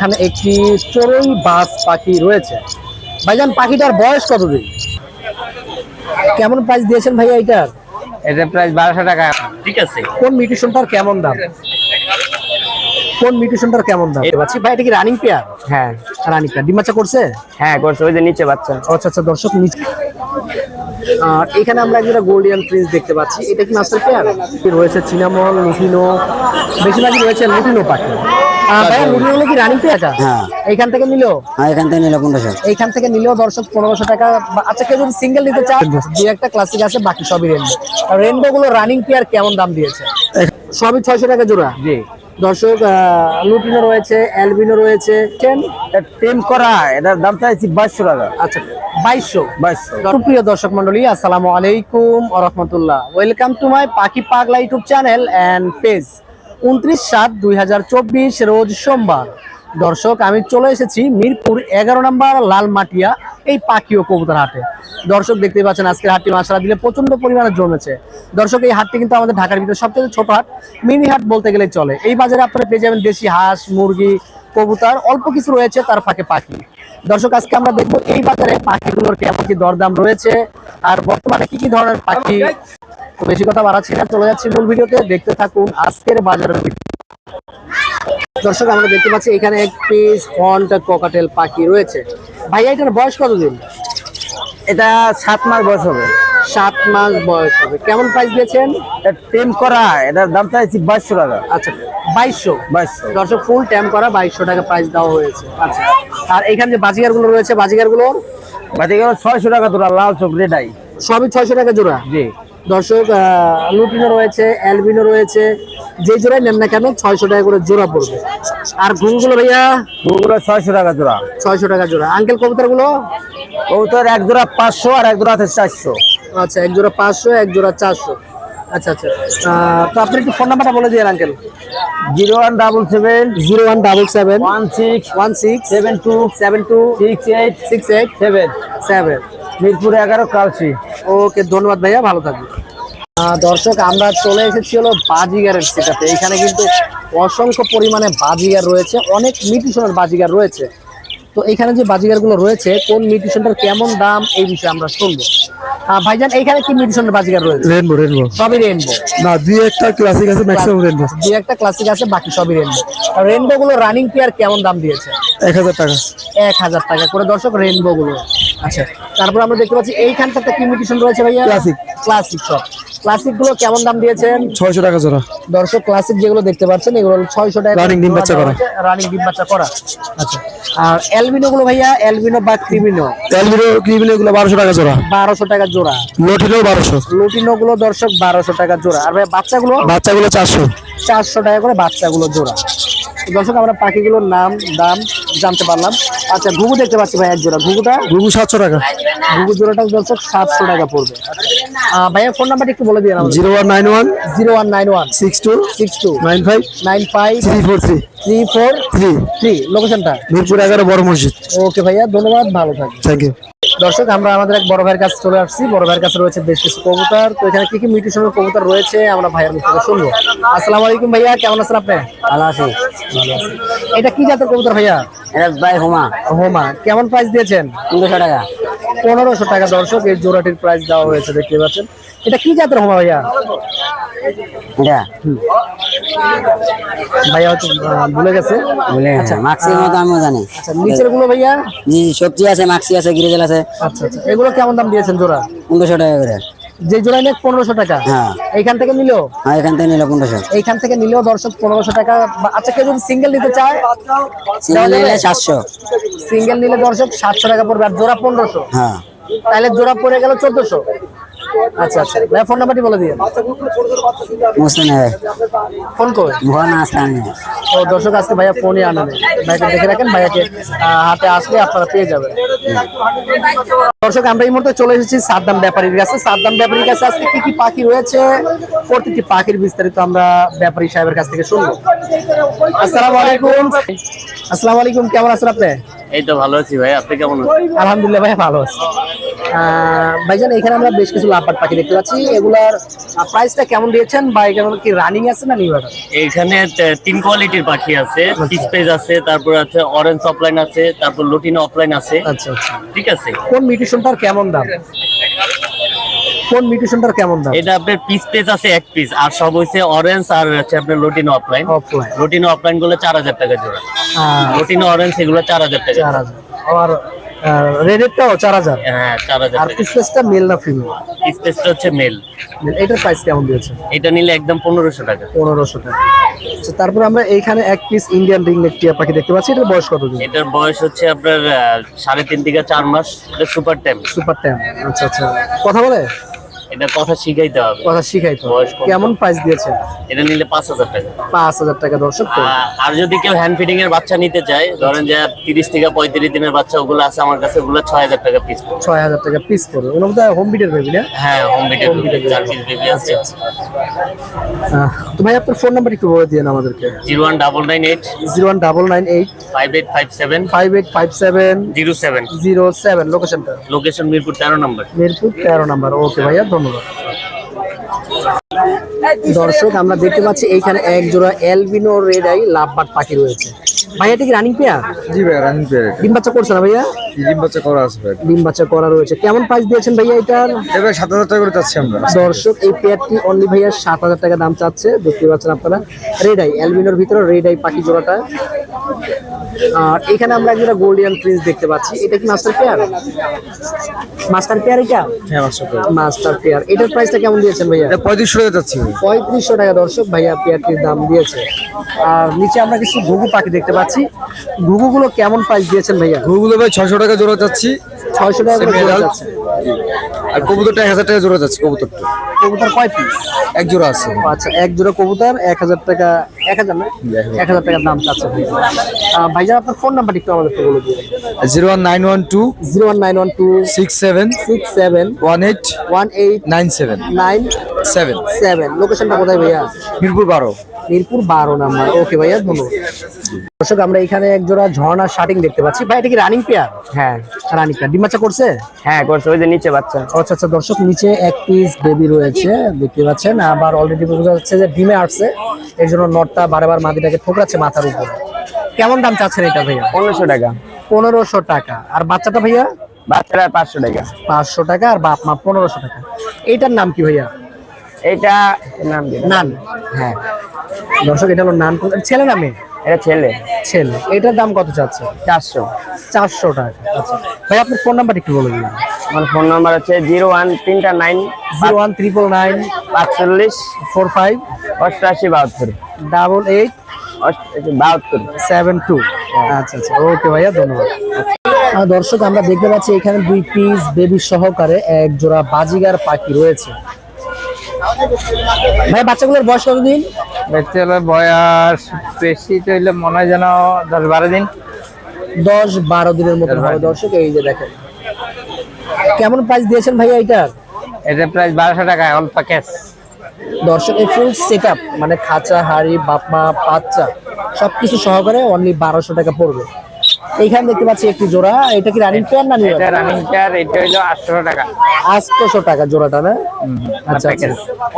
এখানে একটি চড়ুই বাস পাখি রয়েছে। ভাইজান পাখিটার বয়স কতদিন? কেমন প্রাইস দিয়েছেন ভাইয়া এটার এটা প্রাইস বারোশো টাকা। ঠিক আছে। কোন মিউটেশনটার কেমন দাম? কোন মিউটেশনটার কেমন দাম? দেখতে পাচ্ছি ভাই এটা কি রানিং পেয়ার হ্যাঁ। রানিং পেয়ার ডিম বাচ্চা করছে? হ্যাঁ করছে। ওই যে নিচে বাচ্চা। আচ্ছা আচ্ছা দর্শক নিচে। আর এখানে আমরা একটা গোল্ডিয়ান প্রিন্স দেখতে পাচ্ছি। এটা কি মাস্টার পেয়ার রয়েছে চিনামল লুটিনো বেশিরভাগই রয়েছে লুটিনো পাখি। আহ, ভাইয়া লুটিনো গুলো কি হ্যাঁ। এইখান থেকে নিলো? হ্যাঁ এখান থেকে নিলে পনেরোশো। এইখান থেকে নিলেও দর্শক পনেরোশো টাকা। আচ্ছা কেউ যদি সিঙ্গেল নিতে চায় দু একটা ক্লাসিক আছে বাকি সবই রেনবো আর রেনবো গুলো রানিং পেয়ার কেমন দাম দিয়েছে? সবই ছয়শো টাকা জোড়া। জি। দর্শক লুটিনো রয়েছে অ্যালবিনো রয়েছে। টিম করা এটার দাম চাইছি বাইশশো টাকা। আচ্ছা বাইশশো। বাইশশো। দর্শক মন্ডলী আসসালামু আলাইকুম রহমতুল্লাহ। ওয়েলকাম টু মাই পাখি পাগলা ইউটিউব চ্যানেল অ্যান্ড পেজ উনত্রিশ সাত দুই রোজ সোমবার। দর্শক, আমি চলে এসেছি মিরপুর এগারো নম্বর লালমাটিয়া, এই পাখি ও কবুতর হাটে। দর্শক দেখতে পাচ্ছেন আজকের হাটটি মাসারা দিলে প্রচণ্ড পরিমাণে জমেছে। দর্শক, এই হাটটি কিন্তু আমাদের ঢাকার ভিতরে সবচেয়ে ছোট হাট, মিনি হাট বলতে গেলে চলে। এই বাজারে আপনারা পেয়ে যাবেন দেশি হাঁস, মুরগি, কবুতর, অল্প কিছু রয়েছে, তার ফাঁকে পাখি। দর্শক, আজকে আমরা দেখব এই বাজারে পাখিগুলোর কেমন কি দরদাম রয়েছে, আর বর্তমানে কি কি ধরনের পাখি তো বেশি কথা বাড়াচ্ছি না চলে যাচ্ছি মূল ভিডিওতে। দেখতে থাকুন আজকের বাজারের ভিডিও। দর্শক আমরা দেখতে পাচ্ছি এখানে একটি ফন্ট ককাটেল পাখি রয়েছে। ভাইয়া এটার বয়স কতদিন? এটা সাত মাস বয়স হবে। সাত মাস বয়স হবে। কেমন প্রাইস দিয়েছেন? টিম করা এটার দাম চাইছি বাইশশো টাকা। আচ্ছা বাইশশো? বাইশশো। দর্শক ফুল ট্যাম করা বাইশশো টাকা প্রাইস দেওয়া হয়েছে। আচ্ছা আর এখানে যে বাজিগারগুলো রয়েছে বাজিগারগুলো বাকি গেল ছয়শো টাকা তোরা লাল চোখ রেডাই সবই ছয়শো টাকা জোড়া? জি। দর্শক লুটিনো রয়েছে অ্যালবিনো রয়েছে যে জোড়াই নেন না কেন ছয়শো টাকা করে জোড়া পড়বে। আর ঘুমগুলো ভাইয়া? ওগুলো ছয়শো টাকা জোড়া। ছয়শো টাকা জোড়া। আঙ্কেল কবুতরগুলো কবুতর এক জোড়া পাঁচশো আর এক জোড়া আছে চারশো। আচ্ছা এক জোড়া পাঁচশো এক জোড়া চারশো। আচ্ছা আচ্ছা। তো আপনি একটু ফোন নাম্বারটা বলে uncle. Zero one double seven zero one double seven one six one six seven two seven two six eight six eight seven. Seven. Mirpur এগারো কালসি। ওকে ধন্যবাদ ভাইয়া ভালো থাকবেন। আহ, দর্শক আমরা চলে এসেছি হলো বাজিগারের সেটাতে এখানে কিন্তু অসংখ্য পরিমাণে বাজিগার রয়েছে অনেক মিউটিশনের বাজিগার রয়েছে। তো এখানে যে বাজিগারগুলো রয়েছে কোন মিউটিশনটার কেমন দাম এই বিষয়ে আমরা শুনব। ভাইজান এখানে কি বাজিগার রয়েছে? রেনবো রেনবো সবই রেনবো না দুই একটা ক্লাসিক আছে ম্যাক্সিমাম রেনবো দুই একটা ক্লাসিক আছে বাকি সবই রেনবো রেনবো গুলো রানিং পেয়ার কেমন দাম দিয়েছে? এক হাজার টাকা। এক হাজার টাকা করে দর্শক রেনবো গুলো আচ্ছা তারপর আমরা দেখতে পাচ্ছি এইখানটাতে কি মিউটিশন রয়েছে ভাইয়া? ক্লাসিক ক্লাসিক সব ক্লাসিকগুলো কেমন দাম দিয়েছেন? ছয়শো টাকা জোড়া। দর্শক ক্লাসিক যেগুলো দেখতে পাচ্ছেন এগুলো ছয়শো টাকা রানিং ডিম বাচ্চা করা। রানিং ডিম বাচ্চা করা। আচ্ছা আর অ্যালবিনো গুলো ভাইয়া অ্যালবিনো বা ক্রিমিনো অ্যালবিনো ক্রিমিনো গুলো বারোশো টাকা জোড়া। বারোশো টাকা জোড়া। লটিলেও বারোশো। লুটিনো গুলো দর্শক বারোশো টাকা জোড়া। আর ভাই বাচ্চাগুলো? বাচ্চাগুলো চারশো। চারশো টাকা করে বাচ্চাগুলো জোড়া। দর্শক আমরা পাখিগুলোর নাম দাম জানতে পারলাম। আচ্ছা ঘুঘু দেখতে পাচ্ছি ভাই এক জোড়া। ঘুঘুটা? গুগু সাতশো টাকা। ঘুঘু জোড়াটা দর্শক সাতশো টাকা পড়বে। আহ, ভাইয়া ফোন নাম্বারটা একটু বলে দিয়ে zero one nine one zero one nine one. Six two six two. Nine five nine five three four three. Three four three. Three. লোকেশনটা? মিরপুর এগারো বড় মসজিদ। ওকে ভাইয়া ধন্যবাদ ভালো থাকবেন। Thank you. দর্শক আমরা আমাদের এক বড় ভাইয়ের কাছে চলে আসছি। বড় ভাইয়ের কাছে রয়েছে বেশ কিছু কবুতর। তো এখানে কি কি মিউটেশনের কবুতর রয়েছে আমরা ভাইয়ের মুখ থেকে শুনব। আসসালামু আলাইকুম ভাইয়া কেমন আছেন আপনি? ভালো আছি। এটা কি জাতের কবুতর ভাইয়া? এটা ভাই হোমা। হোমা। কেমন প্রাইস দিয়েছেন? পনেরোশো টাকা। পনেরোশো টাকা দর্শক এই জোড়াটির প্রাইস দেওয়া হয়েছে দেখতে পাচ্ছেন। এটা কি জাতের হোমা। ভাইয়া ভাইয়া আহ, ভুলে গেছে। মাক্সির মতো আমিও জানি। আচ্ছা নিচেরগুলো ভাইয়া? জি সবজি আছে মাক্সি আছে গিরিজেল আছে। আচ্ছা আচ্ছা। এগুলো কেমন দাম দিয়েছেন জোড়া? পনেরোশো টাকা করে। যে জোড়া নেক পনেরোশো টাকা। হ্যাঁ। এইখান থেকে নিলেও? হ্যাঁ এখান থেকে নিলে পনেরোশো। এইখান থেকে নিলেও দর্শক পনেরোশো টাকা। আচ্ছা কেউ যদি সিঙ্গেল নিতে চায় সিঙ্গেল নিলে সাতশো। সিঙ্গেল নিলে দর্শক সাতশো টাকা পড়বে আর জোড়া পনেরোশো। হ্যাঁ। তাহলে জোড়া পড়ে গেল চোদ্দশো। আচ্ছা আচ্ছা। ভাই ফোন নাম্বারটি বলে মুসলিম ফোন করে আসলে দর্শক আজকে ভাইয়া ফোনই আনে নেই। ভাইকে দেখে রাখেন ভাইয়াকে হাতে আসলে আপনারা পেয়ে যাবেন। দর্শক আমরা এই মুহূর্তে চলে এসেছি সাদ্দাম ব্যাপারীর কাছে। সাদ্দাম ব্যাপারীর কাছে আজকে কি কি পাখি রয়েছে? প্রতিটি পাখির বিস্তারিত আমরা ব্যাপারী সাহেবের কাছ থেকে শুনব। আসসালামু আলাইকুম। আসসালামু আলাইকুম কেমন আছেন আপনি? এই তো ভালো আছি ভাই আপনি কেমন আছেন? আলহামদুলিল্লাহ ভাই ভালো আছি। ভাইজান এখানে আমরা বেশ কিছু পাখি দেখতে পাচ্ছি। এগুলার প্রাইসটা কেমন দিয়েছেন? বা এগুলো কি রানিং আছে না নিউ তিন কোয়ালিটির পাখি আছে। স্পেস আছে তারপর আছে অরেঞ্জ অফলাইন আছে তারপর লুটিনো অফলাইন আছে। আচ্ছা আচ্ছা। ঠিক আছে? কোন মিউটেশনটার কেমন দাম? কোন মিউটেশনটার কেমন দাম? এটা আপনার পিস পেজ আছে এক পিস আর সব হইছে অরেঞ্জ আর হচ্ছে আপনার লোটিনো অফলাইন অফলাইন লোটিনো অফলাইনগুলো চার হাজার টাকা জোড়া। লোটিনো অরেঞ্জ এগুলো চার হাজার টাকা। চার হাজার। আর রেডেরটাও চার হাজার। হ্যাঁ চার হাজার আর স্পেসটা মেল না ফিমেল স্পেসটা হচ্ছে মেল এটার প্রাইস কেমন দিয়েছে? এটা নিলে একদম পনেরোশো টাকা। পনেরোশো টাকা। আচ্ছা, তারপর আমরা এইখানে এক পিস ইন্ডিয়ান রিং নেক টিয়া পাখি দেখতে পাচ্ছি। এটার বয়স কত এটার বয়স হচ্ছে আপনার সাড়ে তিন থেকে চার মাস। এটা সুপার টাইম সুপার ট্যাম আচ্ছা আচ্ছা। কথা বলে? এটা কথা শিখাইতে হবে। কথা শিখাই তো। কেমন প্রাইস দিয়েছে এটা নিলে পাঁচ হাজার টাকা। পাঁচ হাজার টাকা দর্শক আর যদি কেউ হ্যান্ড ফিডিং এর বাচ্চা নিতে চায় ধরেন যে তিরিশ থেকে পঁয়ত্রিশ দিনের বাচ্চা ওগুলো আছে আমার কাছে ওগুলো ছয় হাজার টাকা পিস ছয় হাজার টাকা পিস পড়বে। ওনার মধ্যে হোম বিটের বেবি না? হ্যাঁ হোম বিটের Home breed এর চার পিস বেবি আছে। তো ভাই আপনার ফোন নাম্বার একটু বলে দিন আমাদেরকে। Zero one double nine eight. Zero one double nine eight. Five eight five seven. Five eight five seven. Zero seven. Zero seven. লোকেশনটা লোকেশন মিরপুর তেরো নম্বর। মিরপুর তেরো নাম্বার। ওকে ভাইয়া ধন্যবাদ। দর্শক আমরা দেখতে পাচ্ছি এইখানে এক জোড়া এলবিনো রেড আই লাভবাট পাখি রয়েছে। ভাইয়া এটা কি রানিং পেয়ার? জি ভাই রানিং পেয়ার ডিম বাচ্চা করছে না ভাইয়া? ডিম বাচ্চা করা আছে ভাই। ডিম বাচ্চা করা রয়েছে। কেমন প্রাইস দিয়েছেন ভাইয়া এটার? এবার সাত হাজার টাকা করে চাচ্ছি আমরা। দর্শক এই পেয়ারটি অনলি ভাইয়া সাত হাজার টাকা দাম চাচ্ছে। দেখতে পাচ্ছেন আপনারা রেড আই অ্যালবিনোর ভিতরে রেড আই পাখি জোড়াটা। আর এখানে আমরা একটা গোল্ডিয়ান প্রিন্স দেখতে পাচ্ছি। এটা কি মাস্টার পেয়ার মাস্টার পেয়ার এটা? হ্যাঁ মাস্টার পেয়ার মাস্টার পেয়ার এটার প্রাইসটা কেমন দিয়েছেন ভাইয়া? এটা পঁয়ত্রিশশো টাকা চাচ্ছি ভাই পঁয়ত্রিশশো টাকা দর্শক ভাইয়া পেয়ারটির দাম দিয়েছে। আর নিচে আমরা কিছু ঘুঘু পাখি দেখতে পাচ্ছি। ঘুঘুগুলো কেমন প্রাইস দিয়েছেন ভাইয়া? ওগুলো ভাই ছয়শো টাকা জোড়া যাচ্ছে। ছয়শো টাকা করে জোড়া যাচ্ছে। আর কবুতরটা এক হাজার টাকা জোড়া যাচ্ছে কবুতরটা। কবুতর কয় পিস এক জোড়া আছে। আচ্ছা এক জোড়া কবুতর এক হাজার টাকা এক হাজার না? এক হাজার। টাকার দাম চাচ্ছে। আহ, ভাইজান আপনার ফোন নাম্বার একটু আমাদেরকে বলে দিন zero one nine one two zero one nine one two six seven six seven one eight one eight nine seven nine seven. Seven লোকেশনটা কোথায় ভাইয়া? মিরপুর বারো। মিরপুর বারো নাম্বার। ওকে ভাইয়া ধন্যবাদ। দর্শক আমরা এখানে এক জোড়া ঝর্ণা শার্টিং দেখতে পাচ্ছি। ভাই এটা কি রানিং পেয়ার হ্যাঁ। রানিং পেয়ার ডিম বাচ্চা করছে? হ্যাঁ করছে ওই যে নিচে বাচ্চা। আচ্ছা আচ্ছা দর্শক নিচে এক পিস বেবি রয়েছে। দেখতে পাচ্ছেন। আবার অলরেডি বোঝা যাচ্ছে যে ডিমে আসছে এর জন্য নটটা বারবার মাটিটাকে ঠোকরাচ্ছে মাথার উপরে। কেমন দাম চাচ্ছেন এটা ভাইয়া? পনেরোশো টাকা। পনেরোশো টাকা। আর বাচ্চাটা ভাইয়া? বাচ্চারা পাঁচশো টাকা। পাঁচশো টাকা আর বাপ মা পনেরোশো টাকা। এইটার নাম কি ভাইয়া? এটা নাম নান। হ্যাঁ। দর্শক এটা হলো নান ছেলে না মেয়ে? এটা ছেলে। ছেলে। এটার দাম কত চাচ্ছে? চারশো। চারশো টাকা। আচ্ছা। ভাই আপনার ফোন নাম্বার একটু বলে দিন। আমার ফোন নাম্বার হচ্ছে জিরো ওয়ান তিনটা nine zero one triple nine পাঁচচল্লিশ ফোর ফাইভ অষ্টআশি বাহাত্তর। ডাবল এইট বাহাত্তর। সেভেন টু আচ্ছা আচ্ছা ওকে ভাইয়া ধন্যবাদ। দর্শক আমরা দেখতে পাচ্ছি এখানে দুই পিস বেবি সহকারে এক জোড়া বাজিগার পাখি রয়েছে। ভাই বাচ্চাগুলোর বয়স কতদিন? দেখতে হলে বয়স বেশি তো হইলে মনে হয় যেন দশ বারো দিন। দশ বারো দিনের মতো হবে দর্শক এই যে দেখেন। কেমন প্রাইস দিয়েছেন ভাইয়া এটার? এটা প্রায় বারোশো টাকা অল প্যাকেজ দর্শক এই ফুল সেট মানে খাঁচা হাড়ি বাপমা বাচ্চা সবকিছু সহকারে অনলি বারোশো টাকা পড়বে। এইখানে দেখতে পাচ্ছি একটি জোড়া এটা কি রানিং পেয়ার না এটা রানিং পেয়ার এটা হইল আটশো টাকা। আটশোশো টাকা জোড়াটা না? আচ্ছা আচ্ছা।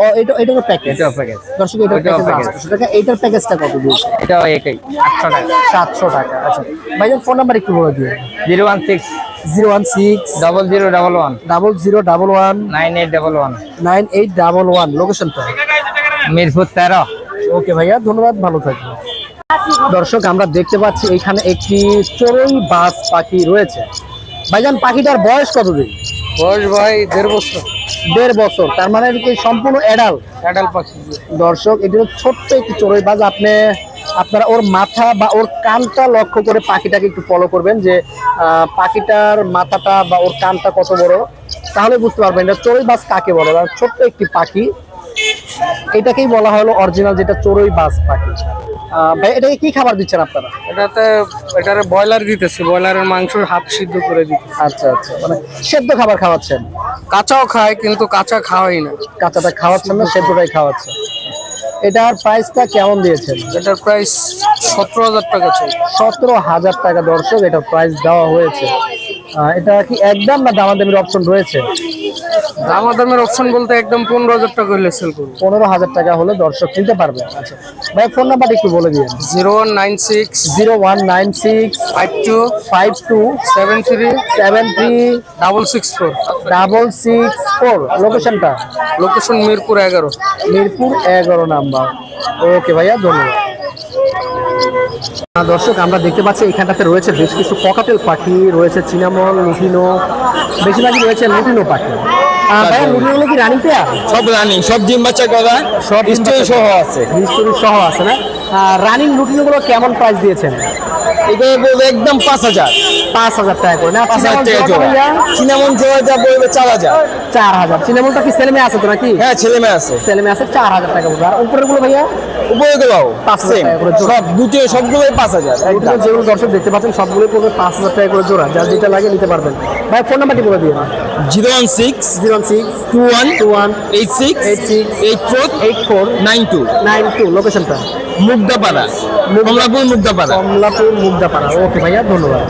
ও এটা এটা প্যাকেজ এটাও প্যাকেজ দর্শক এটার ওইটাও প্যাকেজ package। আটশোশো টাকা এইটার প্যাকেজটা কত দিয়েছে? এটাও একই আটশো টাকা। সাতশো টাকা আচ্ছা। ভাইজান ফোন নাম্বার একটু বলে one six zero one six double zero double one double zero double one nine eight double one nine eight double one লোকেশনটা মিরপুর তেরো। ওকে ভাইয়া ধন্যবাদ ভালো থাকবেন। দর্শক আমরা দেখতে পাচ্ছি এখানে একটি চড়ুই বাস পাখি রয়েছে। ভাইজান পাখিটার বয়স কতদিন? বয়স ভাই দেড় বছর। দেড় বছর। তার মানে কি সম্পূর্ণ এডাল অ্যাডাল পাখি। দর্শক এটি ছোট্ট একটি চড়ুই বাজ আপনি আপনারা ওর মাথা বা ওর কানটা লক্ষ্য করে পাখিটাকে একটু ফলো করবেন যে পাখিটার মাথাটা বা ওর কানটা কত বড় তাহলে বুঝতে পারবেন এটা চড়ুই বাজ কাকে বলে? বা ছোট্ট একটি পাখি। এটাকেই বলা হলো অরিজিনাল যেটা চড়ুই বাজ পাখি। ভাই এটাকে কি খাবার দিচ্ছেন আপনারা? এটাতে এটারে ব্রয়লার দিতেছে ব্রয়লারের মাংস হাফ সিদ্ধ করে দিতে আচ্ছা আচ্ছা মানে সেদ্ধ খাবার খাওয়াচ্ছেন? কাঁচাও খায় কিন্তু কাঁচা খাওয়াই না। কাঁচাটা খাওয়াচ্ছেন না সেদ্ধটাই খাওয়াচ্ছেন। এটার প্রাইসটা কেমন দিয়েছেন? এটার প্রাইস সতেরো হাজার টাকা ছিল। সতেরো হাজার টাকা দর্শক এটার প্রাইস দেওয়া হয়েছে। এটা কি একদম না দামাদামির অপশন রয়েছে? দামাদামের অপশন বলতে একদম পনেরো হাজার টাকা হলে সেল করব। পনেরো হাজার টাকা হলে দর্শক কিনতে পারবে। আচ্ছা ভাই ফোন নাম্বারটা একটু বলে দিন zero one nine six zero one nine six five two five two seven three seven three double six four. Double six four. লোকেশনটা লোকেশন মিরপুর এগারো। মিরপুর এগারো নাম্বার। ওকে ভাইয়া ধন্যবাদ। দর্শক আমরা দেখতে পাচ্ছি এখানটাতে রয়েছে বেশ কিছু ককাটেল পাখি রয়েছে চিনামল লুটিনো বেশিরভাগই রয়েছে লুটিনো পাখি আহ, ভাইয়া লুটিনোগুলো কি রানিং পেয়ার সব রানিং সব ডিম বাচ্চা করা সব স্টোরি সহ আছে। হিস্টোরি সহ আছে না? রানিং লুটিনোগুলো কেমন প্রাইস দিয়েছেন? এটা বলবে একদম পাঁচ হাজার। পাঁচ হাজার টাকা করে। না পাঁচ হাজার টাকা জোড়া। ভাইয়া? জোড়া যা বলবে চার হাজার। চার হাজার। চিনামলটা কি ছেলে মেয়ে আছে তো নাকি? হ্যাঁ ছেলে মেয়ে আছে। ছেলে মেয়ে আছে চার হাজার টাকা পড়বে আর উপরেরগুলো ভাইয়া? উপরে গেলাও পাঁচ হাজার সেম। টাকা করে জোড়া। সব দুটো সবগুলোই পাঁচ হাজার যেগুলো দর্শক দেখতে পাচ্ছেন সবগুলো পড়বে পাঁচ হাজার টাকা করে জোড়া। যার যেটা লাগে নিতে পারবেন। ভাই ফোন নাম্বারটি বলে দিন zero one six zero six two one two one eight six eight six eight four eight four nine two. Nine two. লোকেশনটা? মুগদাপাড়া। কমলাপুর মুগদাপাড়া। কমলাপুর মুগদাপাড়া। ওকে ভাইয়া ধন্যবাদ।